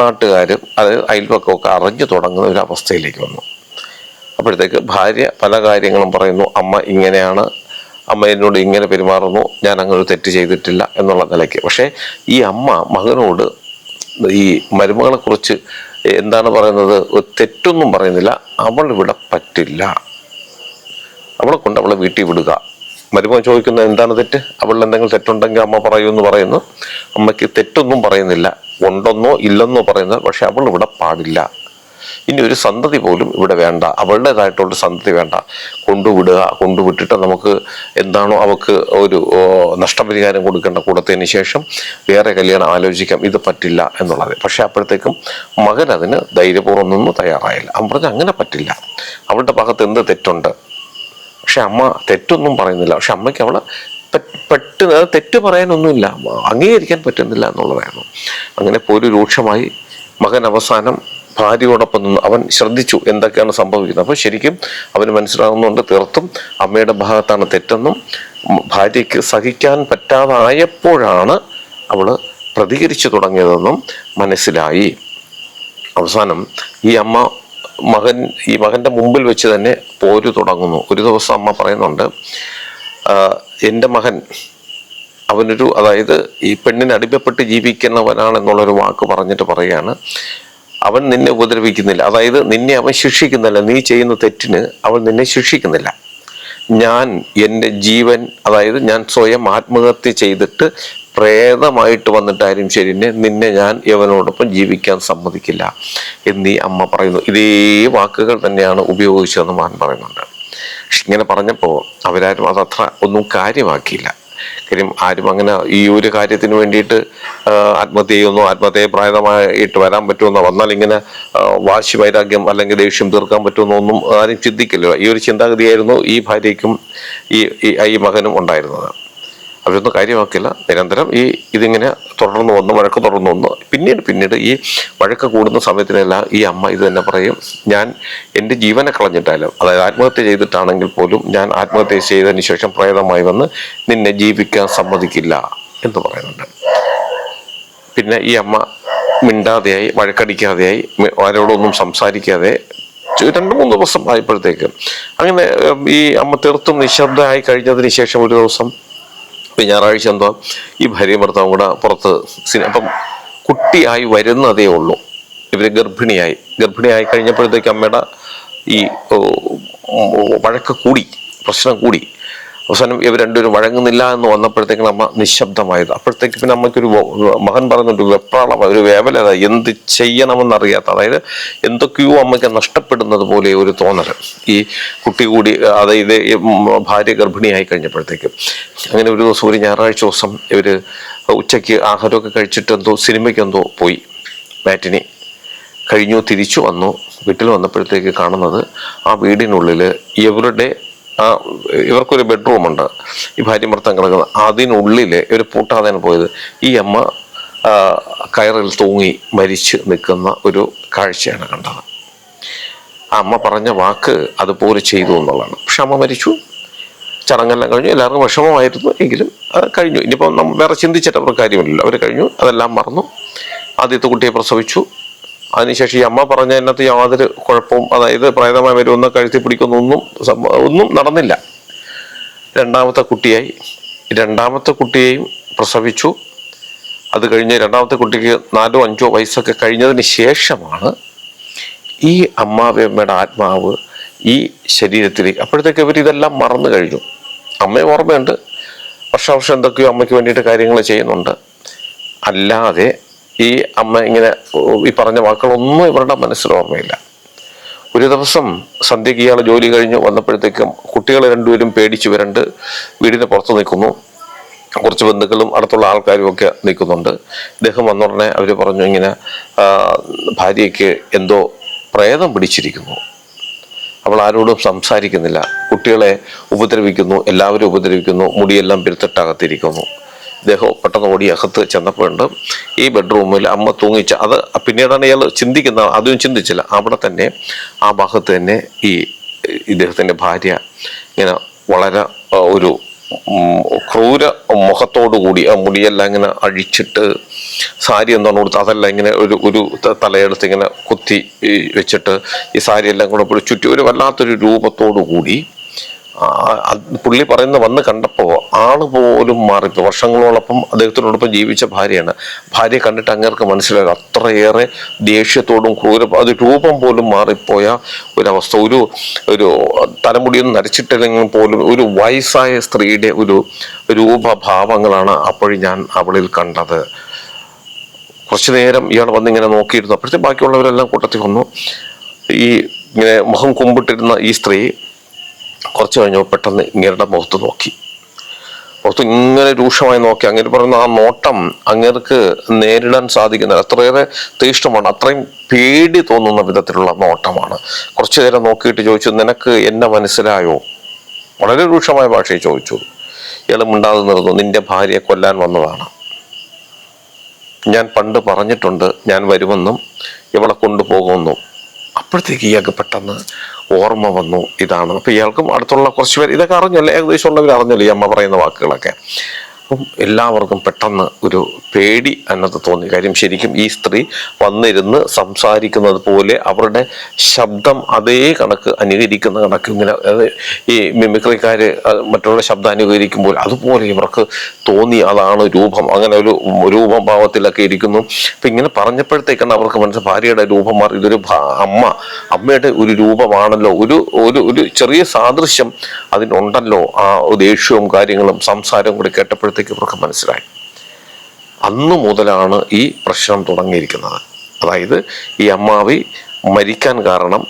നാട്ടുകാരും അത് അയൽപക്കമൊക്കെ അറിഞ്ഞു തുടങ്ങുന്ന ഒരു അവസ്ഥയിലേക്ക് വന്നു. അപ്പോഴത്തേക്ക് ഭാര്യ പല കാര്യങ്ങളും പറയുന്നു അമ്മ ഇങ്ങനെയാണ് അമ്മ എന്നോട് ഇങ്ങനെ പെരുമാറുന്നു ഞാൻ അങ്ങനെ ഒരു തെറ്റ് ചെയ്തിട്ടില്ല എന്നുള്ള നിലയ്ക്ക്. പക്ഷേ ഈ അമ്മ മകനോട് ഈ മരുമകളെക്കുറിച്ച് എന്താണ് പറയുന്നത്? തെറ്റൊന്നും പറയുന്നില്ല. അവൾ ഇവിടെ പറ്റില്ല. അവളെ കൊണ്ട് അവളെ വീട്ടിൽ വിടുക. മരുമകൻ ചോദിക്കുന്നത് എന്താണ് തെറ്റ്? അവളിൽ എന്തെങ്കിലും തെറ്റുണ്ടെങ്കിൽ അമ്മ പറയൂ എന്ന് പറയുന്നു. അമ്മയ്ക്ക് തെറ്റൊന്നും പറയുന്നില്ല. ഉണ്ടെന്നോ ഇല്ലെന്നോ പറയുന്നത് പക്ഷെ അവൾ ഇവിടെ പാടില്ല. ഇനി ഒരു സന്തതി പോലും ഇവിടെ വേണ്ട. അവളുടേതായിട്ടുള്ള സന്തതി വേണ്ട. കൊണ്ടുവിടുക കൊണ്ടുവിട്ടിട്ട് നമുക്ക് എന്താണോ അവൾക്ക് ഒരു നഷ്ടപരിഹാരം കൊടുക്കേണ്ട കൂടത്തതിന് ശേഷം വേറെ കല്യാണം ആലോചിക്കാം. ഇത് പറ്റില്ല എന്നുള്ളത്. പക്ഷെ അപ്പോഴത്തേക്കും മകൻ അതിന് ധൈര്യപൂർവം നിന്ന് തയ്യാറായില്ല. അവൻ പറഞ്ഞു അങ്ങനെ പറ്റില്ല. അവളുടെ ഭാഗത്ത് എന്ത് തെറ്റുണ്ട്? പക്ഷെ അമ്മ തെറ്റൊന്നും പറയുന്നില്ല. പക്ഷെ അമ്മയ്ക്ക് അവൾ പെ- പെട്ടെന്ന് തെറ്റ് പറയാനൊന്നുമില്ല. അംഗീകരിക്കാൻ പറ്റുന്നില്ല എന്നുള്ളതായിരുന്നു അങ്ങനെ പോലും രൂക്ഷമായി. മകൻ അവസാനം ഭാര്യയോടൊപ്പം നിന്ന് അവൻ ശ്രദ്ധിച്ചു എന്തൊക്കെയാണ് സംഭവിക്കുന്നത്. അപ്പോൾ ശരിക്കും അവന് മനസ്സിലാകുന്നുണ്ട് തീർത്തും അമ്മയുടെ ഭാഗത്താണ് തെറ്റെന്നും ഭാര്യയ്ക്ക് സഹിക്കാൻ പറ്റാതായപ്പോഴാണ് അവൾ പ്രതികരിച്ചു തുടങ്ങിയതെന്നും മനസ്സിലായി. അവസാനം ഈ അമ്മ മകൻ ഈ മകന്റെ മുമ്പിൽ വെച്ച് തന്നെ പോര് തുടങ്ങുന്നു. ഒരു ദിവസം അമ്മ പറയുന്നുണ്ട് എന്റെ മകൻ അവനൊരു അതായത് ഈ പെണ്ണിന് അടിമപ്പെട്ട് ജീവിക്കുന്നവനാണെന്നുള്ളൊരു വാക്ക് പറഞ്ഞിട്ട് പറയുകയാണ്. അവൻ നിന്നെ ഉപദ്രവിക്കുന്നില്ല. അതായത് നിന്നെ അവൻ ശിക്ഷിക്കുന്നില്ല. നീ ചെയ്യുന്ന തെറ്റിന് അവൻ നിന്നെ ശിക്ഷിക്കുന്നില്ല. ഞാൻ എന്റെ ജീവൻ അതായത് ഞാൻ സ്വയം ആത്മഹത്യ ചെയ്തിട്ട് പ്രേതമായിട്ട് വന്നിട്ടായാലും ശരി നിന്നെ ഞാൻ യവനോടൊപ്പം ജീവിക്കാൻ സമ്മതിക്കില്ല എന്നീ അമ്മ പറയുന്നു. ഇതേ വാക്കുകൾ തന്നെയാണ് ഉപയോഗിച്ചതെന്ന് മാൻ പറയുന്നുണ്ട്. പക്ഷെ ഇങ്ങനെ പറഞ്ഞപ്പോൾ അവരാരും അതത്ര ഒന്നും കാര്യമാക്കിയില്ല. കാര്യം ആരും അങ്ങനെ ഈ ഒരു കാര്യത്തിന് വേണ്ടിയിട്ട് ആത്മഹത്യ ചെയ്യുന്നു. ആത്മഹത്യയെ വരാൻ പറ്റുമെന്നോ വന്നാൽ ഇങ്ങനെ വാശി വൈരാഗ്യം അല്ലെങ്കിൽ ദേഷ്യം തീർക്കാൻ പറ്റുമെന്നോ ഒന്നും ആരും ചിന്തിക്കില്ല. ഈ ഒരു ചിന്താഗതിയായിരുന്നു ഈ ഭാര്യയ്ക്കും ഈ- ഈ മകനും ഉണ്ടായിരുന്നത്. അവരൊന്നും കാര്യമാക്കില്ല. നിരന്തരം ഈ ഇതിങ്ങനെ തുടർന്ന് വന്ന് വഴക്ക് തുടർന്ന് വന്ന്. പിന്നീട് പിന്നീട് ഈ വഴക്ക് കൂടുന്ന സമയത്തിനെല്ലാം ഈ അമ്മ ഇത് തന്നെ പറയും ഞാൻ എന്റെ ജീവനെ കളഞ്ഞിട്ടായാലും അതായത് ആത്മഹത്യ ചെയ്തിട്ടാണെങ്കിൽ പോലും ഞാൻ ആത്മഹത്യ ചെയ്തതിന് ശേഷം പ്രേതമായി വന്ന് നിന്നെ ജീവിക്കാൻ സമ്മതിക്കില്ല എന്ന് പറയുന്നുണ്ട്. പിന്നെ ഈ അമ്മ മിണ്ടാതെയായി വഴക്കടിക്കാതെയായി ആരോടൊന്നും സംസാരിക്കാതെ രണ്ട് മൂന്ന് ദിവസം ആയപ്പോഴത്തേക്ക്. അങ്ങനെ ഈ അമ്മ തീർത്തും നിശബ്ദമായി കഴിഞ്ഞതിന് ശേഷം ഒരു ദിവസം ഞായറാഴ്ച എന്തോ ഈ ഭാര്യയും ഭർത്താവും കൂടെ പുറത്ത് സിനി- അപ്പം കുട്ടിയായി വരുന്നതേ ഉള്ളൂ. ഇവർ ഗർഭിണിയായി. ഗർഭിണിയായി കഴിഞ്ഞപ്പോഴത്തേക്ക് അമ്മയുടെ ഈ വഴക്ക് കൂടി പ്രശ്നം കൂടി. അവസാനം ഇവർ രണ്ടുപേരും വഴങ്ങുന്നില്ല എന്ന് വന്നപ്പോഴത്തേക്കും അമ്മ നിശബ്ദമായത്. അപ്പോഴത്തേക്ക് പിന്നെ അമ്മയ്ക്കൊരു മകൻ പറഞ്ഞൊരു വെപ്രാളം ഒരു വേവലത എന്ത് ചെയ്യണമെന്നറിയാത്ത അതായത് എന്തൊക്കെയോ അമ്മയ്ക്ക് നഷ്ടപ്പെടുന്നത് പോലെ ഒരു തോന്നൽ. ഈ കുട്ടി കൂടി അതായത് ഭാര്യ ഗർഭിണിയായി കഴിഞ്ഞപ്പോഴത്തേക്ക്. അങ്ങനെ ഒരു ദിവസം ഒരു ഞായറാഴ്ച ദിവസം ഇവർ ഉച്ചയ്ക്ക് ആഹാരമൊക്കെ കഴിച്ചിട്ട് എന്തോ സിനിമയ്ക്ക് എന്തോ പോയി. മാറ്റിനി കഴിഞ്ഞു തിരിച്ചു വന്നു. വീട്ടിൽ വന്നപ്പോഴത്തേക്ക് കാണുന്നത് ആ വീടിനുള്ളിൽ ഇവരുടെ ആ ഇവർക്കൊരു ബെഡ്റൂമുണ്ട് ഈ ഭാര്യ മൃത്തം കിടക്കുന്നത് അതിനുള്ളിൽ ഇവർ പൂട്ടാതെയാണ് പോയത്. ഈ അമ്മ കയറിൽ തൂങ്ങി മരിച്ച് നിൽക്കുന്ന ഒരു കാഴ്ചയാണ് കണ്ടത്. ആ അമ്മ പറഞ്ഞ വാക്ക് അതുപോലെ ചെയ്തു എന്നുള്ളതാണ്. പക്ഷെ അമ്മ മരിച്ചു. ചടങ്ങെല്ലാം കഴിഞ്ഞു. എല്ലാവർക്കും വിഷമമായിരുന്നു. എങ്കിലും അത് കഴിഞ്ഞു. ഇനിയിപ്പോൾ വേറെ ചിന്തിച്ചിട്ട് അവർക്ക് കാര്യമില്ലല്ലോ. അവർ കഴിഞ്ഞു. അതെല്ലാം മറന്നു. ആദ്യത്തെ കുട്ടിയെ പ്രസവിച്ചു. അതിനുശേഷം ഈ അമ്മ പറഞ്ഞതിനകത്ത് യാതൊരു കുഴപ്പവും അതായത് പ്രേതമായി വരുമെന്ന് കഴുത്തി പിടിക്കുന്നൊന്നും ഒന്നും ഒന്നും നടന്നില്ല. രണ്ടാമത്തെ കുട്ടിയായി. രണ്ടാമത്തെ കുട്ടിയെയും പ്രസവിച്ചു. അത് കഴിഞ്ഞ് രണ്ടാമത്തെ കുട്ടിക്ക് നാലോ അഞ്ചോ വയസ്സൊക്കെ കഴിഞ്ഞതിന് ശേഷമാണ് ഈ അമ്മാവിയമ്മയുടെ ആത്മാവ് ഈ ശരീരത്തിലേക്ക് അപ്പോഴത്തേക്ക് ഇവർ ഇതെല്ലാം മറന്നു കഴിഞ്ഞു. അമ്മയെ ഓർമ്മയുണ്ട്. വർഷാവർഷം എന്തൊക്കെയോ അമ്മയ്ക്ക് വേണ്ടിയിട്ട് കാര്യങ്ങൾ ചെയ്യുന്നുണ്ട്. അല്ലാതെ ഈ അമ്മ ഇങ്ങനെ ഈ പറഞ്ഞ വാക്കുകളൊന്നും ഇവരുടെ മനസ്സിൽ ഓർമ്മയില്ല. ഒരു ദിവസം സന്ധ്യയ്ക്ക് ഇയാൾ ജോലി കഴിഞ്ഞ് വന്നപ്പോഴത്തേക്കും കുട്ടികൾ രണ്ടുപേരും പേടിച്ചു വരണ്ട് വീടിന് പുറത്ത് നിൽക്കുന്നു. കുറച്ച് ബന്ധുക്കളും അടുത്തുള്ള ആൾക്കാരും ഒക്കെ നിൽക്കുന്നുണ്ട്. ഇദ്ദേഹം വന്ന ഉടനെ അവർ പറഞ്ഞു ഇങ്ങനെ ഭാര്യയ്ക്ക് എന്തോ പ്രേതം പിടിച്ചിരിക്കുന്നു. അവൾ ആരോടും സംസാരിക്കുന്നില്ല. കുട്ടികളെ ഉപദ്രവിക്കുന്നു എല്ലാവരും ഉപദ്രവിക്കുന്നു മുടിയെല്ലാം പിരുത്തിട്ടകത്തിരിക്കുന്നു ഇദ്ദേഹം പെട്ടെന്ന് ഓടി അകത്ത് ചെന്നപ്പോഴുണ്ട്. ഈ ബെഡ്റൂമിൽ അമ്മ തൂങ്ങിച്ച അത് പിന്നീടാണ് ഇയാൾ ചിന്തിക്കുന്ന അതും ചിന്തിച്ചില്ല. അവിടെ തന്നെ ആ ഭാഗത്ത് തന്നെ ഈ ഇദ്ദേഹത്തിന്റെ ഭാര്യ ഇങ്ങനെ വളരെ ഒരു ക്രൂര മുഖത്തോടു കൂടി ആ മുടിയെല്ലാം ഇങ്ങനെ അഴിച്ചിട്ട് സാരി എന്താണ് കൊടുത്ത് അതെല്ലാം ഇങ്ങനെ ഒരു ഒരു തലയെടുത്ത് ഇങ്ങനെ കുത്തി വെച്ചിട്ട് ഈ സാരിയെല്ലാം കൂടെ ചുറ്റി ഒരു വല്ലാത്തൊരു രൂപത്തോടു കൂടി പുള്ളി പറയുന്ന വന്ന് കണ്ടപ്പോൾ ആൾ പോലും മാറിപ്പോ വർഷങ്ങളോടൊപ്പം അദ്ദേഹത്തിനോടൊപ്പം ജീവിച്ച ഭാര്യയാണ്. ഭാര്യയെ കണ്ടിട്ട് അങ്ങേർക്ക് മനസ്സിലായി. അത്രയേറെ ദേഷ്യത്തോടും ക്രൂര അത് രൂപം പോലും മാറിപ്പോയ ഒരവസ്ഥ. ഒരു ഒരു തലമുടിയൊന്നും നരച്ചിട്ടില്ലെങ്കിൽ പോലും ഒരു വയസ്സായ സ്ത്രീയുടെ ഒരു രൂപഭാവങ്ങളാണ് അപ്പോഴും ഞാൻ അവളിൽ കണ്ടത്. കുറച്ചു നേരം ഇയാൾ വന്നിങ്ങനെ നോക്കിയിരുന്നു. അപ്പോഴത്തെ ബാക്കിയുള്ളവരെല്ലാം കൂട്ടത്തിൽ വന്നു. ഈ ഇങ്ങനെ മുഖം കുമ്പിട്ടിരുന്ന ഈ സ്ത്രീ കുറച്ച് കഴിഞ്ഞപ്പോൾ പെട്ടെന്ന് ഇങ്ങേരുടെ മുഖത്ത് നോക്കി. മുഖത്ത് ഇങ്ങനെ രൂക്ഷമായി നോക്കി. അങ്ങനെ പറയുന്ന ആ നോട്ടം അങ്ങേർക്ക് നേരിടാൻ സാധിക്കുന്ന അത്രയേറെ തീഷ്ണമാണ്. അത്രയും പേടി തോന്നുന്ന വിധത്തിലുള്ള നോട്ടമാണ്. കുറച്ചു നേരം നോക്കിയിട്ട് ചോദിച്ചു നിനക്ക് എന്നെ മനസ്സിലായോ? വളരെ രൂക്ഷമായ ഭാഷയിൽ ചോദിച്ചു. ഇയാൾ മിണ്ടാതെ നിർന്നു നിന്റെ ഭാര്യയെ കൊല്ലാൻ വന്നതാണ്. ഞാൻ പണ്ട് പറഞ്ഞിട്ടുണ്ട് ഞാൻ വരുമെന്നും ഇവളെ കൊണ്ടുപോകുമെന്നും. അപ്പോഴത്തേക്ക് ഇയാൾക്ക് പെട്ടെന്ന് ഓർമ്മ വന്നു ഇതാണ്. അപ്പം ഇയാൾക്കും അടുത്തുള്ള കുറച്ച് പേര് ഇതൊക്കെ അറിഞ്ഞല്ലേ? ഏകദേശം ഉള്ളവർ അറിഞ്ഞല്ലോ ഈ അമ്മ പറയുന്ന വാക്കുകളൊക്കെ? അപ്പം എല്ലാവർക്കും പെട്ടെന്ന് ഒരു പേടി എന്നത് തോന്നി. കാര്യം ശരിക്കും ഈ സ്ത്രീ വന്നിരുന്ന് സംസാരിക്കുന്നത് പോലെ അവരുടെ ശബ്ദം അതേ കണക്ക് അനുകരിക്കുന്ന കണക്ക് ഇങ്ങനെ ഈ മിമിക്രിക്കാർ മറ്റുള്ള ശബ്ദം അനുകരിക്കുമ്പോൾ അതുപോലെ ഇവർക്ക് തോന്നി അതാണ് രൂപം. അങ്ങനെ ഒരു രൂപം ഭാവത്തിലൊക്കെ ഇരിക്കുന്നു. അപ്പം ഇങ്ങനെ പറഞ്ഞപ്പോഴത്തേക്കാണ് അവർക്ക് മനസ്സിൽ ഭാര്യയുടെ രൂപം മാറി ഇതൊരു അമ്മ അമ്മയുടെ ഒരു രൂപമാണല്ലോ. ഒരു ഒരു ഒരു ചെറിയ സാദൃശ്യം അതിനുണ്ടല്ലോ. ആ ദേഷ്യവും കാര്യങ്ങളും സംസാരവും കൂടി കേട്ടപ്പോഴത്തേക്ക് ഇവർക്ക് മനസ്സിലായി. അന്ന് മുതലാണ് ഈ പ്രശ്നം തുടങ്ങിയിരിക്കുന്നത്. അതായത് ഈ അമ്മാവി മരിക്കാൻ കാരണം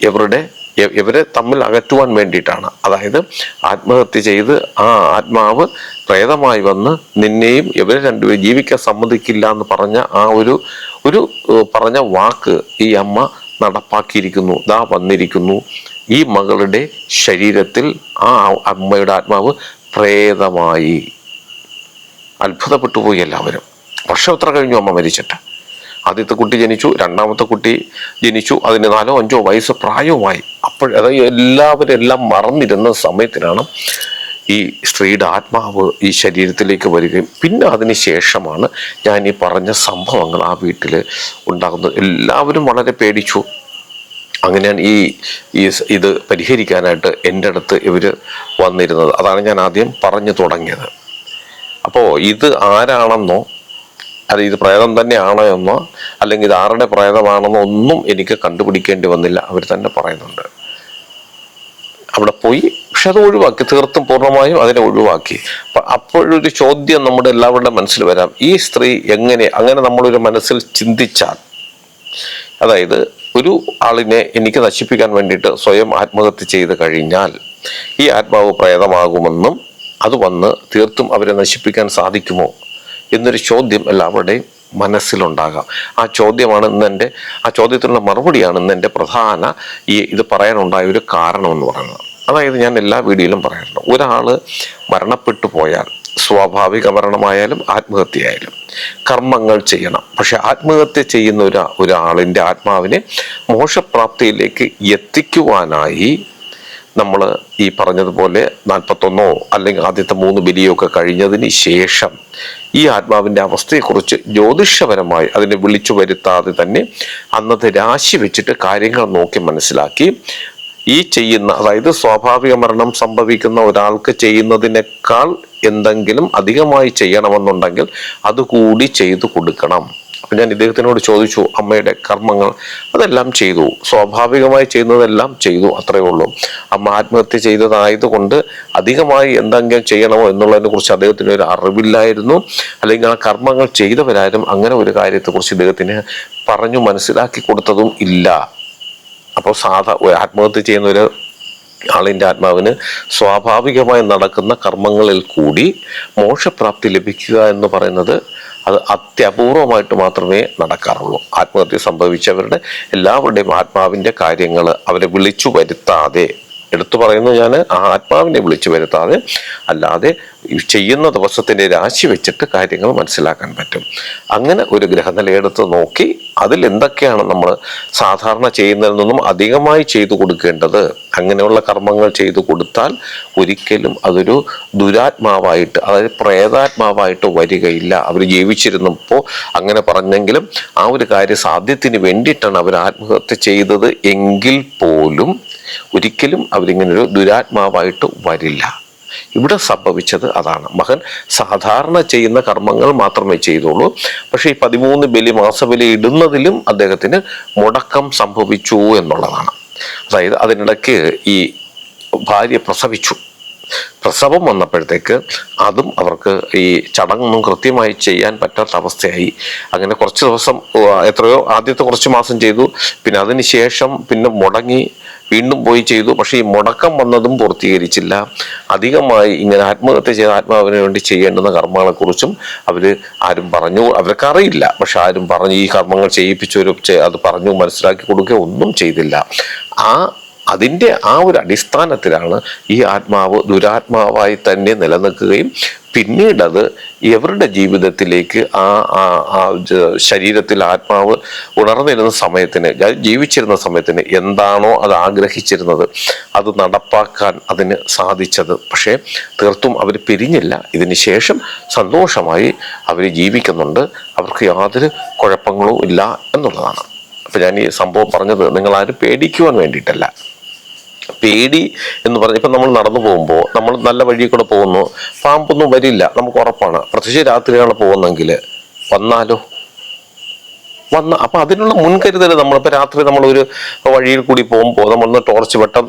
ഇവരുടെ ഇവരെ തമ്മിൽ അകറ്റുവാൻ വേണ്ടിയിട്ടാണ്. അതായത് ആത്മഹത്യ ചെയ്ത് ആ ആത്മാവ് പ്രേതമായി വന്ന് നിന്നെയും ഇവരെ രണ്ടുപേരും ജീവിക്കാൻ സമ്മതിക്കില്ല എന്ന് പറഞ്ഞ ആ ഒരു ഒരു പറഞ്ഞ വാക്ക് ഈ അമ്മ നടപ്പാക്കിയിരിക്കുന്നു. ദാ വന്നിരിക്കുന്നു. ഈ മകളുടെ ശരീരത്തിൽ ആ അമ്മയുടെ ആത്മാവ് പ്രേതമായി. അത്ഭുതപ്പെട്ടു പോയി എല്ലാവരും. വർഷം എത്ര കഴിഞ്ഞു അമ്മ മരിച്ചിട്ട്? ആദ്യത്തെ കുട്ടി ജനിച്ചു രണ്ടാമത്തെ കുട്ടി ജനിച്ചു അതിന് നാലോ അഞ്ചോ വയസ്സ് പ്രായവുമായി. അപ്പോൾ എല്ലാവരും എല്ലാം മറന്നിരുന്ന സമയത്തിനാണ് ഈ സ്ത്രീയുടെ ആത്മാവ് ഈ ശരീരത്തിലേക്ക് വരികയും പിന്നെ അതിന് ശേഷമാണ് ഞാൻ ഈ പറഞ്ഞ സംഭവങ്ങൾ ആ വീട്ടിൽ ഉണ്ടാകുന്നത്. എല്ലാവരും വളരെ പേടിച്ചു. അങ്ങനെ ഈ ഇത് പരിഹരിക്കാനായിട്ട് എന്റെ അടുത്ത് ഇവർ വന്നിരുന്നത്. അതാണ് ഞാൻ ആദ്യം പറഞ്ഞു തുടങ്ങിയത്. അപ്പോൾ ഇത് ആരാണെന്നോ അത് ഇത് പ്രേതം തന്നെയാണോ എന്നോ അല്ലെങ്കിൽ ഇത് ആരുടെ പ്രേതമാണെന്നോ ഒന്നും എനിക്ക് കണ്ടുപിടിക്കേണ്ടി വന്നില്ല. അവർ തന്നെ പറയുന്നുണ്ട്. അവിടെ പോയി പക്ഷെ അത് ഒഴിവാക്കി. തീർത്തും പൂർണമായും അതിനെ ഒഴിവാക്കി. അപ്പൊ അപ്പോഴൊരു ചോദ്യം നമ്മുടെ എല്ലാവരുടെ മനസ്സിൽ വരാം. ഈ സ്ത്രീ എങ്ങനെ അങ്ങനെ നമ്മളൊരു മനസ്സിൽ ചിന്തിച്ചാൽ അതായത് ഒരു ആളിനെ എനിക്ക് നശിപ്പിക്കാൻ വേണ്ടിയിട്ട് സ്വയം ആത്മഹത്യ ചെയ്ത് കഴിഞ്ഞാൽ ഈ ആത്മാവ് പ്രേതമാകുമെന്നും അത് വന്ന് തീർത്തും അവരെ നശിപ്പിക്കാൻ സാധിക്കുമോ എന്നൊരു ചോദ്യം എല്ലാവരുടെയും മനസ്സിലുണ്ടാകാം. ആ ചോദ്യമാണ് ഇന്ന് എന്റെ ആ ചോദ്യത്തിനുള്ള മറുപടിയാണ് ഇന്ന് എന്റെ പ്രധാന ഈ ഇത് പറയാനുണ്ടായ ഒരു കാരണം എന്ന് പറയുന്നത്. അതായത് ഞാൻ എല്ലാ വീഡിയോയിലും പറയാറുണ്ട്. ഒരാൾ മരണപ്പെട്ടു പോയാൽ സ്വാഭാവിക മരണമായാലും ആത്മഹത്യയായാലും കർമ്മങ്ങൾ ചെയ്യണം. പക്ഷെ ആത്മഹത്യ ചെയ്യുന്ന ഒരു ഒരാളിന്റെ ആത്മാവിനെ മോശപ്രാപ്തിയിലേക്ക് എത്തിക്കുവാനായി നമ്മൾ ഈ പറഞ്ഞതുപോലെ നാൽപ്പത്തൊന്നോ അല്ലെങ്കിൽ ആദ്യത്തെ മൂന്ന് ബലിയോ ഒക്കെ കഴിഞ്ഞതിന് ശേഷം ഈ ആത്മാവിന്റെ അവസ്ഥയെക്കുറിച്ച് ജ്യോതിഷപരമായി അതിനെ വിളിച്ചു വരുത്താതെ തന്നെ അന്നത്തെ രാശി വെച്ചിട്ട് കാര്യങ്ങൾ നോക്കി മനസ്സിലാക്കി. ഈ ചെയ്യുന്ന അതായത് സ്വാഭാവിക മരണം സംഭവിക്കുന്ന ഒരാൾക്ക് ചെയ്യുന്നതിനേക്കാൾ എന്തെങ്കിലും അധികമായി ചെയ്യണമെന്നുണ്ടെങ്കിൽ അതുകൂടി ചെയ്തു കൊടുക്കണം. അപ്പൊ ഞാൻ ഇദ്ദേഹത്തിനോട് ചോദിച്ചു അമ്മയുടെ കർമ്മങ്ങൾ അതെല്ലാം ചെയ്തു. സ്വാഭാവികമായി ചെയ്യുന്നതെല്ലാം ചെയ്തു അത്രയേ ഉള്ളൂ. അമ്മ ആത്മഹത്യ ചെയ്തതായതുകൊണ്ട് അധികമായി എന്തെങ്കിലും ചെയ്യണമോ എന്നുള്ളതിനെ കുറിച്ച് അദ്ദേഹത്തിന് ഒരു അറിവില്ലായിരുന്നു. അല്ലെങ്കിൽ ആ കർമ്മങ്ങൾ ചെയ്തവരാരും അങ്ങനെ ഒരു കാര്യത്തെക്കുറിച്ച് ഇദ്ദേഹത്തിന് പറഞ്ഞു മനസ്സിലാക്കി കൊടുത്തതും ഇല്ല. അപ്പോൾ സാധാ ആത്മഹത്യ ചെയ്യുന്ന ഒരു ആളിന്റെ ആത്മാവിന് സ്വാഭാവികമായി നടക്കുന്ന കർമ്മങ്ങളിൽ കൂടി മോക്ഷപ്രാപ്തി ലഭിക്കുക എന്ന് പറയുന്നത് അത് അത്യപൂർവമായിട്ട് മാത്രമേ നടക്കാറുള്ളൂ. ആത്മഹത്യ സംഭവിച്ചവരുടെ എല്ലാവരുടെയും ആത്മാവിന്റെ കാര്യങ്ങൾ അവരെ വിളിച്ചു വരുത്താതെ എടുത്തു പറയുന്നത് ഞാൻ ആ ആത്മാവിനെ വിളിച്ചു വരുത്താതെ അല്ലാതെ ചെയ്യുന്ന ദിവസത്തിന്റെ രാശി വെച്ചിട്ട് കാര്യങ്ങൾ മനസ്സിലാക്കാൻ പറ്റും. അങ്ങനെ ഒരു ഗ്രഹനിലയെടുത്ത് നോക്കി അതിൽ എന്തൊക്കെയാണ് നമ്മൾ സാധാരണ ചെയ്യുന്നതിൽ നിന്നും അധികമായി ചെയ്തു കൊടുക്കേണ്ടത്? അങ്ങനെയുള്ള കർമ്മങ്ങൾ ചെയ്തു കൊടുത്താൽ ഒരിക്കലും അതൊരു ദുരാത്മാവായിട്ട് അതായത് പ്രേതാത്മാവായിട്ട് വരികയില്ല. അവർ ജീവിച്ചിരുന്നപ്പോൾ അങ്ങനെ പറഞ്ഞെങ്കിലും ആ ഒരു കാര്യ സാധ്യത്തിന് വേണ്ടിയിട്ടാണ് അവർ ആത്മഹത്യ ചെയ്തത് എങ്കിൽ പോലും ഒരിക്കലും അവരിങ്ങനൊരു ദുരാത്മാവായിട്ട് വരില്ല. ഇവിടെ സംഭവിച്ചത് അതാണ്. മകൻ സാധാരണ ചെയ്യുന്ന കർമ്മങ്ങൾ മാത്രമേ ചെയ്തുള്ളൂ. പക്ഷേ ഈ പതിമൂന്ന് ബലി മാസബലി ഇടുന്നതിലും അദ്ദേഹത്തിന് മുടക്കം സംഭവിച്ചു എന്നുള്ളതാണ്. അതായത് അതിനിടയ്ക്ക് ഈ ഭാര്യ പ്രസവിച്ചു. പ്രസവം വന്നപ്പോഴത്തേക്ക് അതും അവർക്ക് ഈ ചടങ്ങൊന്നും കൃത്യമായി ചെയ്യാൻ പറ്റാത്ത അവസ്ഥയായി. അങ്ങനെ കുറച്ച് ദിവസം എത്രയോ ആദ്യത്തെ കുറച്ച് മാസം ചെയ്തു. പിന്നെ അതിന് ശേഷം പിന്നെ മുടങ്ങി. വീണ്ടും പോയി ചെയ്തു. പക്ഷേ ഈ മുടക്കം വന്നതും പൂർത്തീകരിച്ചില്ല. അധികമായി ഇങ്ങനെ ആത്മഹത്യ ചെയ്ത ആത്മാവിന് വേണ്ടി ചെയ്യേണ്ടുന്ന കർമ്മങ്ങളെക്കുറിച്ചും അവർ ആരും പറഞ്ഞു അവർക്ക് അറിയില്ല പക്ഷെ ആരും പറഞ്ഞു ഈ കർമ്മങ്ങൾ ചെയ്യിപ്പിച്ചവരും അത് പറഞ്ഞു മനസ്സിലാക്കി കൊടുക്കുകയോ ഒന്നും ചെയ്തില്ല. ആ അതിന്റെ ആ ഒരു അടിസ്ഥാനത്തിലാണ് ഈ ആത്മാവ് ദുരാത്മാവായി തന്നെ നിലനിൽക്കുകയും പിന്നീട് അത് ഇവരുടെ ജീവിതത്തിലേക്ക് ആ ആ ശരീരത്തിൽ ആത്മാവ് ഉണർന്നിരുന്ന സമയത്തിന് ജീവിച്ചിരുന്ന സമയത്തിന് എന്താണോ അത് ആഗ്രഹിച്ചിരുന്നത് അത് നടപ്പാക്കാൻ അതിന് സാധിച്ചത്. പക്ഷേ തീർത്തും അവർ പിരിഞ്ഞില്ല. ഇതിന് ശേഷം സന്തോഷമായി അവർ ജീവിക്കുന്നുണ്ട്. അവർക്ക് യാതൊരു കുഴപ്പങ്ങളും ഇല്ല എന്നുള്ളതാണ്. അപ്പം ഞാൻ ഈ സംഭവം പറഞ്ഞത് നിങ്ങൾ ആരും പേടിക്കുവാൻ വേണ്ടിയിട്ടല്ല. പേടി എന്ന് പറഞ്ഞ ഇപ്പം നമ്മൾ നടന്നു പോകുമ്പോൾ നമ്മൾ നല്ല വഴി കൂടെ പോകുന്നു. പാമ്പൊന്നും വരില്ല. നമുക്ക് ഉറപ്പാണ്. പ്രത്യേകിച്ച് രാത്രിയാണ് പോകുന്നെങ്കിൽ വന്നാലോ? വന്ന അപ്പൊ അതിനുള്ള മുൻകരുതൽ നമ്മളിപ്പോൾ രാത്രി നമ്മളൊരു വഴിയിൽ കൂടി പോകുമ്പോൾ നമ്മളൊന്ന് ടോർച്ച് വെട്ടം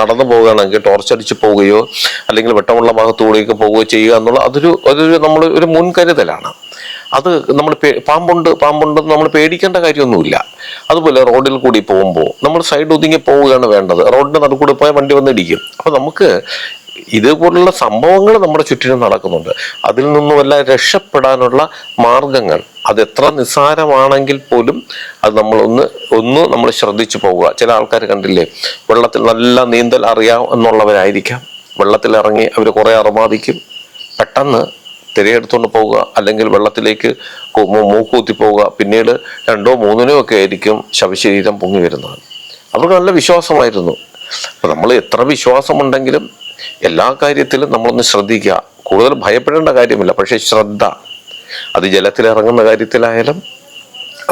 നടന്നു പോവുകയാണെങ്കിൽ ടോർച്ച് അടിച്ച് പോവുകയോ അല്ലെങ്കിൽ വെട്ടമുള്ള ഭാഗത്തുകൂടിയൊക്കെ പോവുകയോ ചെയ്യുക എന്നുള്ള അതൊരു അതൊരു നമ്മൾ ഒരു മുൻകരുതലാണ്. അത് നമ്മൾ പാമ്പുണ്ട് പാമ്പുണ്ട് നമ്മൾ പേടിക്കേണ്ട കാര്യമൊന്നുമില്ല. അതുപോലെ റോഡിൽ കൂടി പോകുമ്പോൾ നമ്മൾ സൈഡ് ഒതുങ്ങി പോവുകയാണ് വേണ്ടത്. റോഡിന്റെ നടുക്കൂടി പോയാൽ വണ്ടി വന്ന് ഇടിക്കും അപ്പൊ നമുക്ക് ഇതുപോലുള്ള സംഭവങ്ങൾ നമ്മുടെ ചുറ്റിനും നടക്കുന്നുണ്ട്. അതിൽ നിന്നുമെല്ലാം രക്ഷപ്പെടാനുള്ള മാർഗങ്ങൾ. അത് എത്ര നിസ്സാരമാണെങ്കിൽ പോലും അത് നമ്മൾ ഒന്ന് ഒന്ന് നമ്മൾ ശ്രദ്ധിച്ചു പോവുക. ചില ആൾക്കാർ കണ്ടില്ലേ വെള്ളത്തിൽ നല്ല നീന്തൽ അറിയാം എന്നുള്ളവരായിരിക്കാം. വെള്ളത്തിൽ ഇറങ്ങി അവർ കുറെ അറുമാദിക്കും പെട്ടെന്ന് തിരയെടുത്തുകൊണ്ട് പോവുക അല്ലെങ്കിൽ വെള്ളത്തിലേക്ക് മൂക്കൂത്തി പോവുക പിന്നീട് രണ്ടോ മൂന്നിനോ ഒക്കെ ആയിരിക്കും ശവശരീരം പൊങ്ങി വരുന്നത്. അവർക്ക് നല്ല വിശ്വാസമായിരുന്നു. അപ്പം നമ്മൾ എത്ര വിശ്വാസമുണ്ടെങ്കിലും എല്ലാ കാര്യത്തിലും നമ്മളൊന്ന് ശ്രദ്ധിക്കുക. കൂടുതൽ ഭയപ്പെടേണ്ട കാര്യമില്ല പക്ഷേ ശ്രദ്ധ. അത് ജലത്തിലിറങ്ങുന്ന കാര്യത്തിലായാലും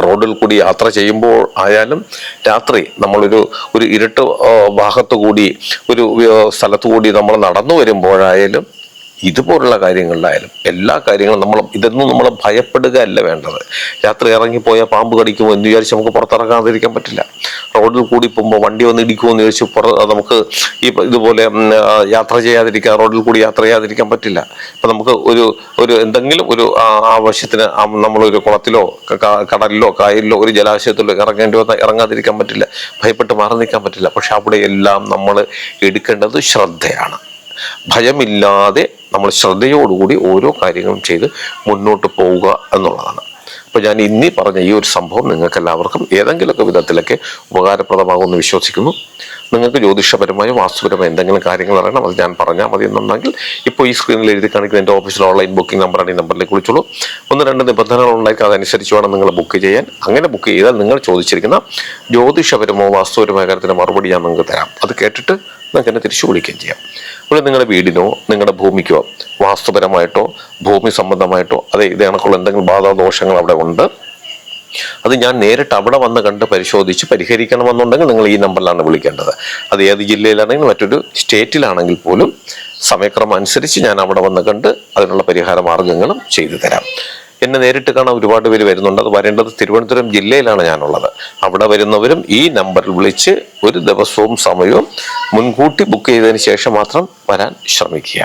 റോഡിൽ കൂടി യാത്ര ചെയ്യുമ്പോൾ ആയാലും രാത്രി നമ്മളൊരു ഒരു ഇരുട്ട് ഭാഗത്തു കൂടി ഒരു സ്ഥലത്തു കൂടി നമ്മൾ നടന്നു വരുമ്പോഴായാലും ഇതുപോലുള്ള കാര്യങ്ങളിലായാലും എല്ലാ കാര്യങ്ങളും നമ്മൾ ഇതൊന്നും നമ്മൾ ഭയപ്പെടുക അല്ല വേണ്ടത്. രാത്രി ഇറങ്ങിപ്പോയാൽ പാമ്പ് കടിക്കുമോ എന്ന് വിചാരിച്ച് നമുക്ക് പുറത്തിറങ്ങാതിരിക്കാൻ പറ്റില്ല. റോഡിൽ കൂടി പോകുമ്പോൾ വണ്ടി വന്ന് ഇടിക്കുമോ എന്ന് ചോദിച്ച് പുറ നമുക്ക് ഈ ഇതുപോലെ യാത്ര ചെയ്യാതിരിക്കാൻ റോഡിൽ കൂടി യാത്ര ചെയ്യാതിരിക്കാൻ പറ്റില്ല. ഇപ്പം നമുക്ക് ഒരു ഒരു എന്തെങ്കിലും ഒരു ആവശ്യത്തിന് നമ്മളൊരു കുളത്തിലോ കടലിലോ കായലിലോ ഒരു ജലാശയത്തിലോ ഇറങ്ങേണ്ടി വന്നാൽ ഇറങ്ങാതിരിക്കാൻ പറ്റില്ല. ഭയപ്പെട്ട് മാറി നിൽക്കാൻ പറ്റില്ല. പക്ഷെ അവിടെ എല്ലാം നമ്മൾ എടുക്കേണ്ടത് ശ്രദ്ധയാണ്. ഭയമില്ലാതെ നമ്മൾ ശ്രദ്ധയോടുകൂടി ഓരോ കാര്യങ്ങളും ചെയ്ത് മുന്നോട്ട് പോവുക എന്നുള്ളതാണ്. അപ്പോൾ ഞാൻ ഇന്നീ പറഞ്ഞ ഈ ഒരു സംഭവം നിങ്ങൾക്ക് എല്ലാവർക്കും ഏതെങ്കിലുമൊക്കെ വിധത്തിലൊക്കെ ഉപകാരപ്രദമാകുമെന്ന് വിശ്വസിക്കുന്നു. നിങ്ങൾക്ക് ജ്യോതിഷപരമായോ വാസ്തുപരമായോ എന്തെങ്കിലും കാര്യങ്ങൾ അറിയണം അത് ഞാൻ പറഞ്ഞാൽ മതി എന്നുണ്ടെങ്കിൽ ഇപ്പോൾ ഈ സ്ക്രീനിൽ എഴുതി കാണിക്കുന്ന എന്റെ ഓഫീസിൽ ഓൺലൈൻ ബുക്കിംഗ് നമ്പറാണ് ഈ നമ്പറിലേക്ക് വിളിച്ചോളൂ. ഒന്ന് രണ്ട് നിബന്ധനകൾ ഉണ്ടായിരിക്കും അതനുസരിച്ച് വേണം നിങ്ങൾ ബുക്ക് ചെയ്യാൻ. അങ്ങനെ ബുക്ക് ചെയ്താൽ നിങ്ങൾ ചോദിച്ചിരിക്കുന്ന ജ്യോതിഷപരമോ വാസ്തുപരമായ കാര്യത്തിന് മറുപടി ഞാൻ നിങ്ങൾക്ക് തരാം. അത് കേട്ടിട്ട് നിങ്ങൾക്ക് എന്നെ തിരിച്ചു വിളിക്കുകയും ചെയ്യാം. അപ്പോൾ നിങ്ങളുടെ വീടിനോ നിങ്ങളുടെ ഭൂമിക്കോ വാസ്തുപരമായിട്ടോ ഭൂമി സംബന്ധമായിട്ടോ അതെ ഇത് കണക്കുള്ള എന്തെങ്കിലും ബാധാദോഷങ്ങൾ അവിടെ ഉണ്ട്. അത് ഞാൻ നേരിട്ട് അവിടെ വന്ന് കണ്ട് പരിശോധിച്ച് പരിഹരിക്കണമെന്നുണ്ടെങ്കിൽ നിങ്ങൾ ഈ നമ്പറിലാണ് വിളിക്കേണ്ടത്. അത് ഏത് ജില്ലയിലാണെങ്കിലും മറ്റൊരു സ്റ്റേറ്റിലാണെങ്കിൽ പോലും സമയക്രമം അനുസരിച്ച് ഞാൻ അവിടെ വന്ന് കണ്ട് അതിനുള്ള പരിഹാര മാർഗങ്ങളും ചെയ്തു തരാം. എന്നെ നേരിട്ട് കാണാൻ ഒരുപാട് പേര് വരുന്നുണ്ട്. അത് വരേണ്ടത് തിരുവനന്തപുരം ജില്ലയിലാണ് ഞാനുള്ളത്. അവിടെ വരുന്നവരും ഈ നമ്പറിൽ വിളിച്ച് ഒരു ദിവസവും സമയവും മുൻകൂട്ടി ബുക്ക് ചെയ്തതിന് ശേഷം മാത്രം വരാൻ ശ്രമിക്കുക.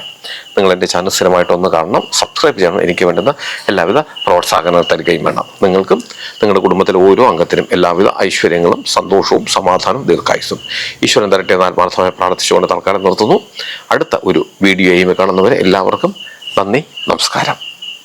നിങ്ങൾ എന്റെ ചാനൽ സ്ഥിരമായിട്ട് ഒന്ന് കാണണം. സബ്സ്ക്രൈബ് ചെയ്യണം. എനിക്ക് വേണ്ടുന്ന എല്ലാവിധ പ്രോത്സാഹനം തരികയും വേണം. നിങ്ങൾക്കും നിങ്ങളുടെ കുടുംബത്തിലെ ഓരോ അംഗത്തിനും എല്ലാവിധ ഐശ്വര്യങ്ങളും സന്തോഷവും സമാധാനവും ദീർഘായുസും ഈശ്വരൻ തരട്ടെ എന്ന് ആത്മാർത്ഥമായി പ്രാർത്ഥിച്ചുകൊണ്ട് തൽക്കാലം നിർത്തുന്നു. അടുത്ത ഒരു വീഡിയോയും കാണുന്നവരെ എല്ലാവർക്കും നന്ദി നമസ്കാരം.